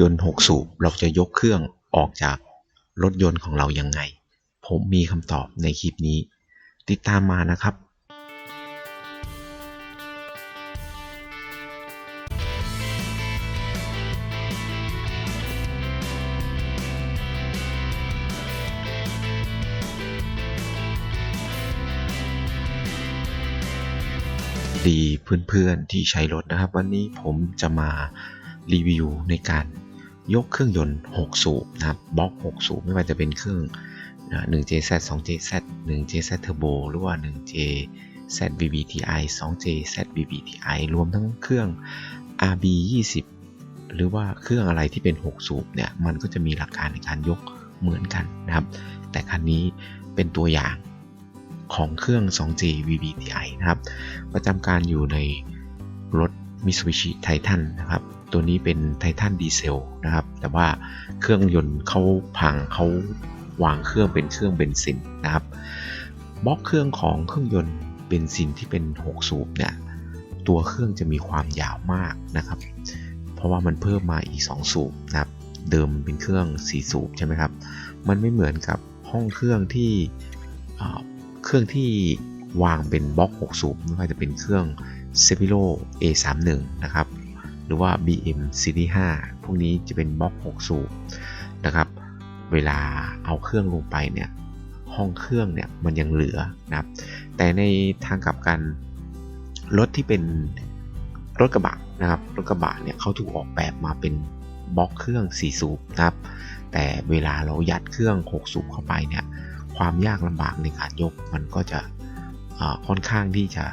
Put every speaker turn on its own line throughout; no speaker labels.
ยนต์ 6 สูบเราจะยกเครื่องออกจากรถยนต์ของเรายังไง ผมมีคำตอบในคลิปนี้ ติดตามมานะครับดีเพื่อนๆที่ใช้รถนะครับ วันนี้ผมจะมารีวิวในการ ยกเครื่องยนต์ 6 สูบนะครับบล็อก 6 สูบไม่ว่าจะเป็นเครื่อง 1JZ 2JZ 1JZ Turbo หรือว่า 1JZ VVTi 2JZ VVTi รวมทั้งเครื่อง RB 20หรือว่าเครื่องอะไรที่เป็น 6 สูบเนี่ย มันก็จะมีหลักการในการยกเหมือนกันนะครับ แต่คันนี้เป็นตัวอย่างของเครื่อง 2J VVTi นะครับ ประจำการอยู่ในรถ Mitsubishi Titan นะครับ ตัวนี้เป็น Titan ดีเซลนะครับ แต่ว่าเครื่องยนต์เขาพังเขาวางเครื่องเป็นเครื่องเบนซินนะครับบล็อกเครื่องของเครื่องยนต์เบนซินที่เป็น 6 สูบเนี่ยตัวเครื่องจะมีความยาวมากนะครับ เพราะว่ามันเพิ่มมาอีก 2 สูบนะครับเดิมเป็นเครื่อง 4 สูบใช่ไหมครับ มันไม่เหมือนกับห้องเครื่องที่เครื่องที่วางเป็นบล็อก 6 สูบไม่ว่าจะเป็นเครื่อง s e v i l o A31 นะครับ หรือว่า BM Series 5 พวกนี้จะเป็นบล็อก 6 สูบนะครับ เวลาเอาเครื่องลงไปเนี่ย ห้องเครื่องเนี่ยมันยังเหลือนะครับ แต่ในทางกลับกันรถที่เป็นรถกระบะนะครับ รถกระบะเนี่ยเขาถูกออกแบบมาเป็นบล็อกเครื่อง 4 สูบนะครับ แต่เวลาเรายัดเครื่อง 6 สูบเข้าไปเนี่ย ความยากลำบากในการยกมันก็จะค่อนข้างที่จะ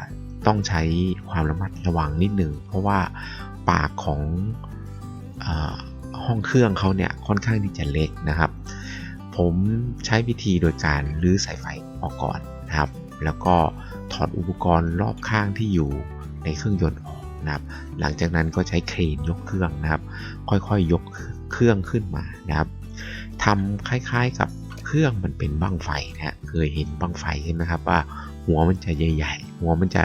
ต้องใช้ความระมัดระวังนิดหนึ่งเพราะว่า ปากของอห้องเครื่องเขาเนี่ยค่อนข้างที่จะเล็กนะครับ ผมใช้วิธีโดยการรื้อสายไฟออกก่อนนะครับ แล้วก็ถอดอุปกรณ์รอบข้างที่อยู่ในเครื่องยนต์ออกนะครับ หลังจากนั้นก็ใช้เครนยกเครื่องนะครับ ค่อยๆยยกเครื่องขึ้นมานะครับทำคล้ายๆกับเครื่องมันเป็นบั้งไฟนะเคยเห็นบั้งไฟใช่ไหมครับว่าหัวมันจะใหญ่ ๆ หัวมันจะ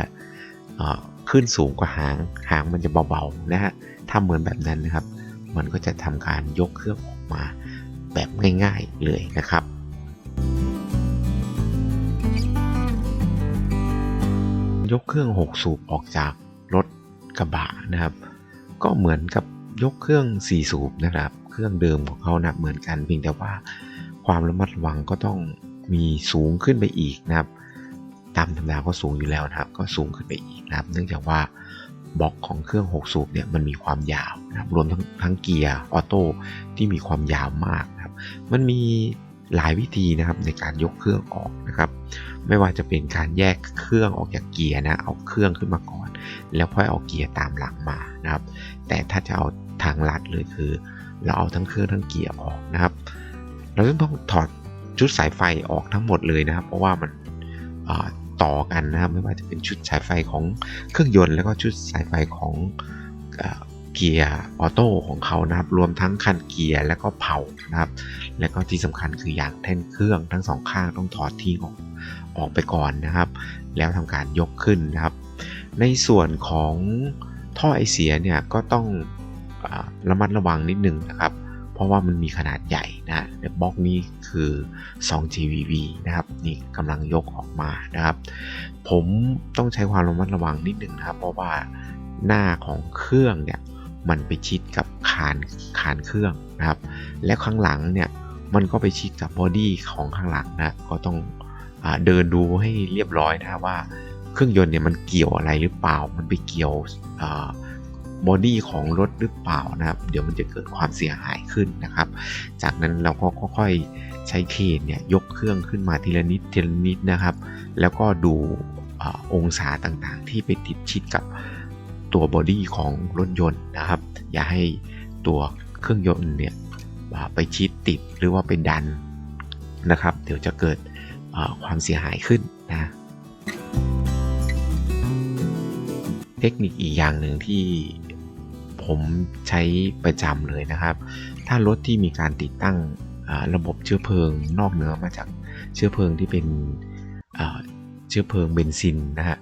ขึ้นสูงกว่าหาง หางมันจะเบาๆนะฮะถ้าเหมือนแบบนั้นนะครับ มันก็จะทำการยกเครื่องออกมาแบบง่ายๆเลยนะครับยกเครื่อง 6 สูบออกจากรถกระบะนะครับ ก็เหมือนกับยกเครื่อง 4 สูบนะครับ เครื่องเดิมของเขานะเหมือนกันเพียงแต่ว่าความระมัดระวังก็ต้องมีสูงขึ้นไปอีกนะครับ ตามธรรมดาก็สูงอยู่แล้วนะครับ ก็สูงขึ้นไปอีกนะครับ เนื่องจากว่าบล็อกของเครื่อง 6 สูบเนี่ยมันมีความยาวนะครับรวมทั้งทั้งเกียร์ออโต้ที่มีความยาวมากนะครับ มันมีหลายวิธีนะครับในการยกเครื่องออกนะครับ ไม่ว่าจะเป็นการแยกเครื่องออกจากเกียร์นะเอาเครื่องขึ้นมาก่อน แล้วค่อยเอาเกียร์ตามหลังมานะครับ แต่ถ้าจะเอาทางลัดเลยคือ เราเอาทั้งเครื่องทั้งเกียร์ออกนะครับ เราต้องถอดชุดสายไฟออกทั้งหมดเลยนะครับ เพราะว่ามัน ต่อกันนะครับ ไม่ว่าจะเป็นชุดสายไฟของเครื่องยนต์ แล้วก็ชุดสายไฟของเกียร์ออโต้ของเขานะครับ รวมทั้งคันเกียร์แล้วก็เผานะครับ แล้วก็ที่สำคัญคืออยางแท่นเครื่องทั้งสองข้างต้องถอดทิ้งออกออกไปก่อนนะครับ แล้วทำการยกขึ้นนะครับ ในส่วนของท่อไอเสียเนี่ยก็ต้องระมัดระวังนิดนึงนะครับ ราะว่ามันมีขนาดใหญ่นะเดี๋ยวบล็อกนี้คือ 2GVV นะครับนี่กำลังยกออกมานะครับ ผมต้องใช้ความระมัดระวังนิดนึงนะครับ เพราะว่าหน้าของเครื่องเนี่ยมันไปชิดกับคานคานเครื่องนะครับ และข้างหลังเนี่ยมันก็ไปชิดกับบอดี้ของข้างหลังนะก็ต้องอเดินดูให้เรียบร้อยนะว่าเครื่องยนต์เนี่ยมันเกี่ยวอะไรหรือเปล่า มันไปเกี่ยว บอดี้ของรถหรือเปล่านะครับ เดี๋ยวมันจะเกิดความเสียหายขึ้นนะครับ จากนั้นเราก็ค่อยๆใช้เคนเนี่ยยกเครื่องขึ้นมาทีละนิดทีละนิดนะครับ แล้วก็ดูอองศาต่างๆ ที่ไปติดชิดกับตัวบอดี้ของรถยนต์นะครับ อย่าให้ตัวเครื่องยนต์เนี่ยไปชิดติดหรือว่าไปดันนะครับ เดี๋ยวจะเกิดความเสียหายขึ้นนะเทคนิคอีกอย่างหนึ่งที่ ผมใช้ประจำเลยนะครับ ถ้ารถที่มีการติดตั้งระบบเชื้อเพลิงนอกเหนือมาจากเชื้อเพลิงที่เป็นเชื้อเพลิงเบนซินนะฮะ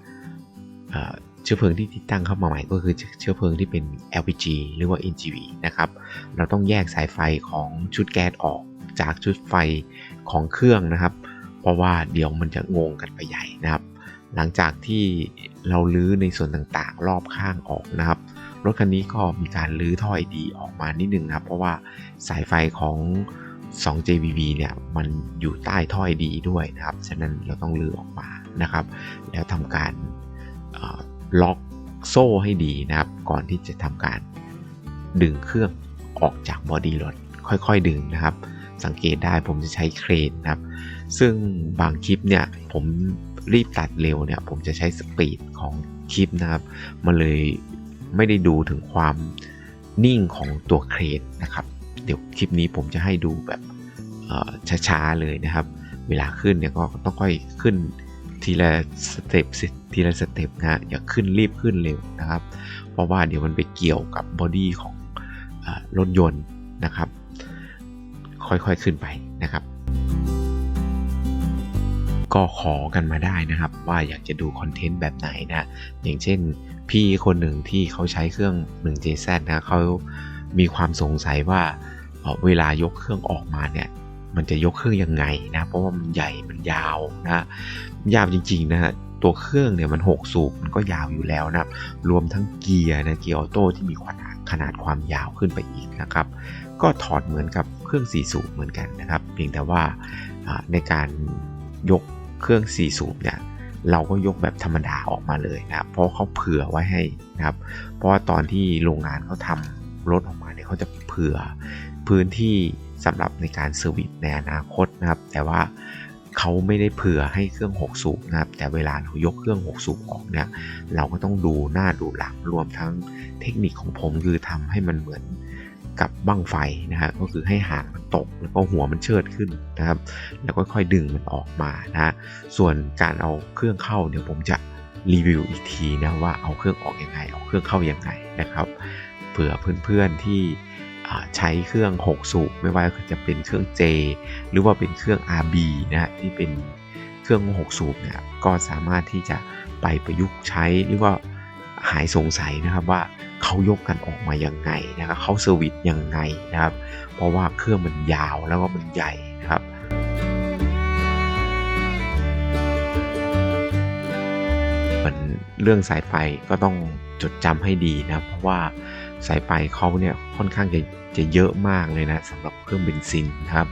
ชื้อเพลิงที่ติดตั้งเข้ามาใหม่ก็คือเชื้อเพลิงที่เป็น LPG หรือว่า NGV นะครับ เราต้องแยกสายไฟของชุดแก๊สออกจากชุดไฟของเครื่องนะครับ เพราะว่าเดี๋ยวมันจะงงกันไปใหญ่นะครับ หลังจากที่เราลื้อในส่วนต่างๆ รอบข้างออกนะครับ รถคันนี้ก็มีการลื้อท่อไอดีออกมานิดนึงนะครับ เพราะว่าสายไฟของ 2 JVB เนี่ยมันอยู่ใต้ท่อไอดีด้วยนะครับ ฉะนั้นเราต้องลื้อออกมานะครับ แล้วทำการล็อกโซ่ให้ดีนะครับ ก่อนที่จะทำการดึงเครื่องออกจากบอดี้รถค่อยๆดึงนะครับ สังเกตได้ผมจะใช้เครนนะครับ ซึ่งบางคลิปเนี่ยผมรีบตัดเร็วเนี่ยผมจะใช้สปีดของคลิปนะครับ มันเลย ไม่ได้ดูถึงความนิ่งของตัวเครนนะครับ เดี๋ยวคลิปนี้ผมจะให้ดูแบบช้าๆเลยนะครับ เวลาขึ้นเนี่ยก็ต้องค่อยขึ้นทีละสเต็ปทีละสเต็ปนะอย่าขึ้นรีบขึ้นเร็วนะครับ เพราะว่าเดี๋ยวมันไปเกี่ยวกับบอดี้ของรถยนต์นะครับ ค่อยๆขึ้นไปนะครับ ก็ขอกันมาได้นะครับ ว่าอยากจะดูคอนเทนต์แบบไหนนะ อย่างเช่น พี่คนหนึ่งที่เขาใช้เครื่อง 1JZ นะเขามีความสงสัยว่าเวลายกเครื่องออกมาเนี่ยมันจะยกเครื่องยังไงนะ เพราะว่ามันใหญ่มันยาวนะยาวจริงๆนะฮะตัวเครื่องเนี่ยมัน 6 สูบมันก็ยาวอยู่แล้วนะรวมทั้งเกียร์นะเกียร์ออโต้ที่มีขนาดขนาดความยาวขึ้นไปอีกนะครับ ก็ถอดเหมือนกับเครื่อง 4 สูบเหมือนกันนะครับ เพียงแต่ว่าในการยกเครื่อง 4 สูบเนี่ย เราก็ยกแบบธรรมดาออกมาเลยนะครับเพราะเขาเผื่อไว้ให้นะครับ เพราะว่าตอนที่โรงงานเขาทำรถออกมาเนี่ยเขาจะเผื่อพื้นที่สำหรับในการเซอร์วิสในอนาคตนะครับ แต่ว่าเขาไม่ได้เผื่อให้เครื่อง 6 สูบนะครับ แต่เวลาเรายกเครื่อง 6 สูบออกเนี่ย เราก็ต้องดูหน้าดูหลังรวมทั้งเทคนิคของผมคือทำให้มันเหมือน กับบั้งไฟนะฮะก็คือให้หางมันตกแล้วก็หัวมันเชิดขึ้นนะครับ แล้วค่อยๆดึงมันออกมานะฮะส่วนการเอาเครื่องเข้าเดี๋ยวผมจะรีวิวอีกทีนะว่าเอาเครื่องออกยังไง เอาเครื่องเข้ายังไงนะครับเผื่อเพื่อนๆที่ใช้เครื่อง 6 สูบไม่ว่าจะเป็นเครื่อง J หรือว่าเป็นเครื่อง RB นะฮะที่เป็นเครื่อง 6 สูบเนี่ยก็สามารถที่จะไปประยุกต์ใช้หรือว่าหายสงสัยนะครับว่า เขายกกันออกมายังไงนะครับเขาเซอร์วิสยังไงนะครับ เพราะว่าเครื่องมันยาวแล้วก็มันใหญ่นะครับเรื่องสายไฟก็ต้องจดจำให้ดีนะเพราะว่าสายไฟเขาเนี่ยค่อนข้างจะจะเยอะมากเลยนะสำหรับเครื่องเบนซินนะครับ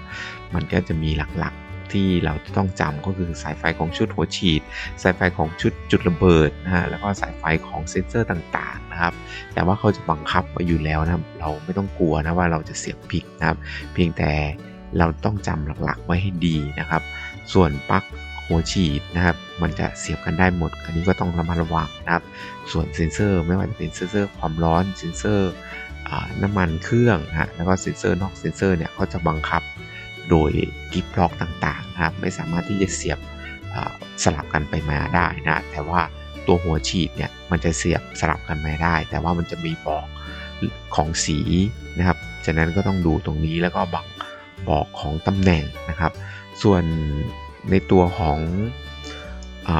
มันก็จะมีหลักๆ ที่เราต้องจำก็คือสายไฟของชุดหัวฉีด สายไฟของชุดจุดระเบิดนะฮะแล้วก็สายไฟของเซ็นเซอร์ต่างๆนะครับ แต่ว่าเขาจะบังคับมาอยู่แล้วนะเราไม่ต้องกลัวนะว่าเราจะเสียบผิดนะครับ เพียงแต่เราต้องจำหลักๆไว้ให้ดีนะครับ ส่วนปลั๊กหัวฉีดนะครับมันจะเสียบกันได้หมด อันนี้ก็ต้องระมัดระวังนะครับ ส่วนเซ็นเซอร์ไม่ว่าจะเป็นเซ็นเซอร์ความร้อนเซ็นเซอร์น้ำมันเครื่องนะแล้วก็เซ็นเซอร์นอกเซ็นเซอร์เนี่ยเขาจะบังคับ โดยกิฟล็อกต่างๆนะครับไม่สามารถที่จะเสียบสลับกันไปมาได้นะแต่ว่าตัวหัวฉีดเนี่ยมันจะเสียบสลับกันไมาได้ แต่ว่ามันจะมีบอกของสีนะครับฉะนั้นก็ต้องดูตรงนี้แล้วก็บังบอกของตำแหน่งนะครับ ส่วนในตัวของอ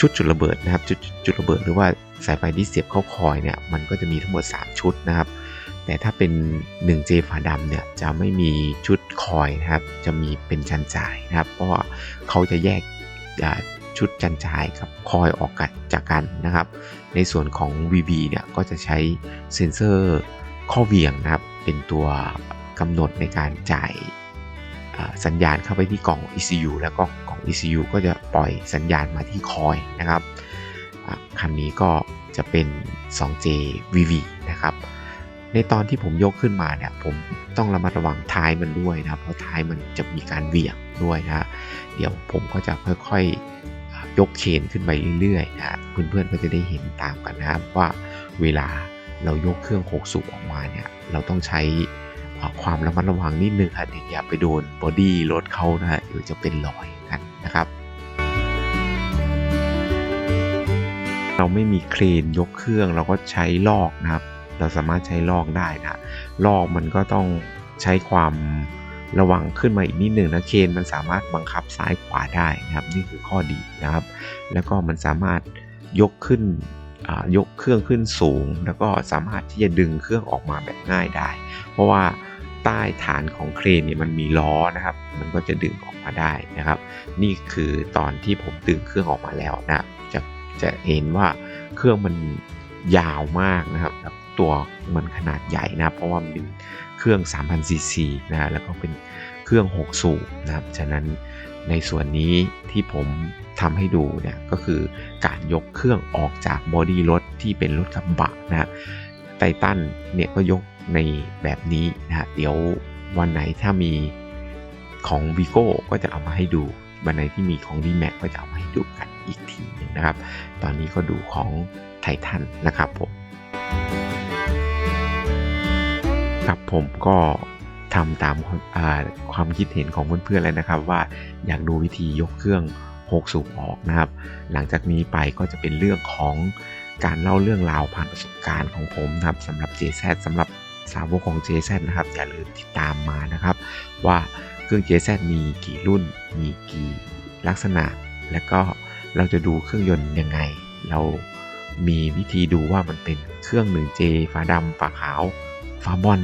ชุดจุดระเบิดนะครับ จุดจุดระเบิดหรือว่าสายไฟที่เสียบเข้าคอยเนี่ยมันก็จะมีทั้งหมด 3 ชุดนะครับ แต่ถ้าเป็น 1J ฝาดำเนี่ยจะไม่มีชุดคอยนะครับ จะมีเป็นจันจ่ายนะครับ เพราะว่าเขาจะแยกชุดจันจ่ายกับคอยออกกันจากกันนะครับ ในส่วนของ VB เนี่ยก็จะใช้เซ็นเซอร์ข้อเวียงนะครับ เป็นตัวกำหนดในการจ่ายสัญญาณเข้าไปที่กล่อง ECU แล้วก็กล่อง ECU ก็จะปล่อยสัญญาณมาที่คอยนะครับคันนี้ก็จะเป็น 2J VV นะครับ ในตอนที่ผมยกขึ้นมาเนี่ยผมต้องระมัดระวังท้ายมันด้วยนะเพราะท้ายมันจะมีการเบี่ยงด้วยนะเดี๋ยวผมก็จะค่อยๆยกเคนขึ้นไปเรื่อยๆนะเพื่อนๆก็จะได้เห็นตามกันนะครับว่าเวลาเรายกเครื่อง6สูบออกมาเนี่ยเราต้องใช้ความระมัดระวังนิดนึงครับอย่าไปโดนบอดี้รถเขานะฮะเดี๋ยวจะเป็นรอยกันนะครับ เราไม่มีเครนยกเครื่องเราก็ใช้ลอกนะครับ เราสามารถใช้ลอกได้นะลอกมันก็ต้องใช้ความระวังขึ้นมาอีกนิดหนึ่งนะเคนมันสามารถบังคับซ้ายขวาได้นะครับ นี่คือข้อดีนะครับ แล้วก็มันสามารถยกขึ้นยกเครื่องขึ้นสูง แล้วก็สามารถที่จะดึงเครื่องออกมาแบบง่ายได้ เพราะว่าใต้ฐานของเครนเนี่ยมันมีล้อนะครับ มันก็จะดึงออกมาได้นะครับ นี่คือตอนที่ผมดึงเครื่องออกมาแล้วนะจะจะเห็นว่าเครื่องมันยาวมากนะครับแล้ว ตัวมันขนาดใหญ่นะเพราะว่ามันเป็นเครื่อง 3,000 ซีซีนะแล้วก็เป็นเครื่อง 6 สูบนะครับ ฉะนั้นในส่วนนี้ที่ผมทำให้ดูเนี่ยก็คือการยกเครื่องออกจากบอดี้รถที่เป็นรถกระบะนะฮะไททันเนี่ยก็ยกในแบบนี้นะเดี๋ยววันไหนถ้ามีของ v ีโก้ก็จะเอามาให้ดูวันไหนที่มีของ d m a x ก็จะเอามาให้ดูกันอีกทีหนึงนะครับ ตอนนี้ก็ดูของไททันนะครับผม ครับผมก็ทำตามความคิดเห็นของเพื่อนๆเลยนะครับ ว่าอยากดูวิธียกเครื่อง 6 สูบออกนะครับ หลังจากนี้ไปก็จะเป็นเรื่องของการเล่าเรื่องราวผ่านประสบการณ์ของผมนะครับสำหรับ JZ สำหรับสาวกของ JZ นะครับ อย่าลืมติดตามมานะครับ ว่าเครื่อง JZ มีกี่รุ่น มีกี่ลักษณะ แล้วก็เราจะดูเครื่องยนต์ยังไง เรามีวิธีดูว่ามันเป็นเครื่อง 1J ฝาดำฝาขาว ฝาบอล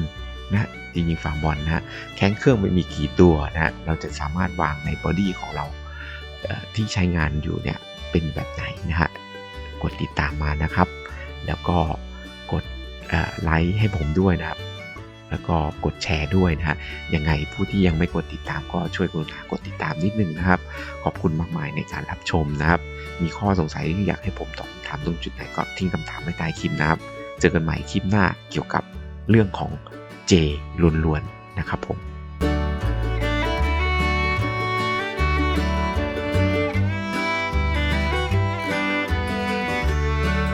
นะจริงๆฝาบอลนะฮะแข้งเครื่องไม่มีกี่ตัวนะฮะเราจะสามารถวางในบอดี้ของเราที่ใช้งานอยู่เนี่ยเป็นแบบไหนนะฮะกดติดตามมานะครับ แล้วก็กดไลค์ให้ผมด้วยนะครับ แล้วก็กดแชร์ด้วยนะฮะยังไงผู้ที่ยังไม่กดติดตามก็ช่วยกรุณากดติดตามนิดนึงนะครับ ขอบคุณมากมายในการรับชมนะครับ มีข้อสงสัยที่อยากให้ผมตอบคำถามตรงจุดไหนก็ทิ้งคำถามไว้ใต้คลิปนะครับ เจอกันใหม่คลิปหน้าเกี่ยวกับ เรื่องของเจล้วนๆนะครับผม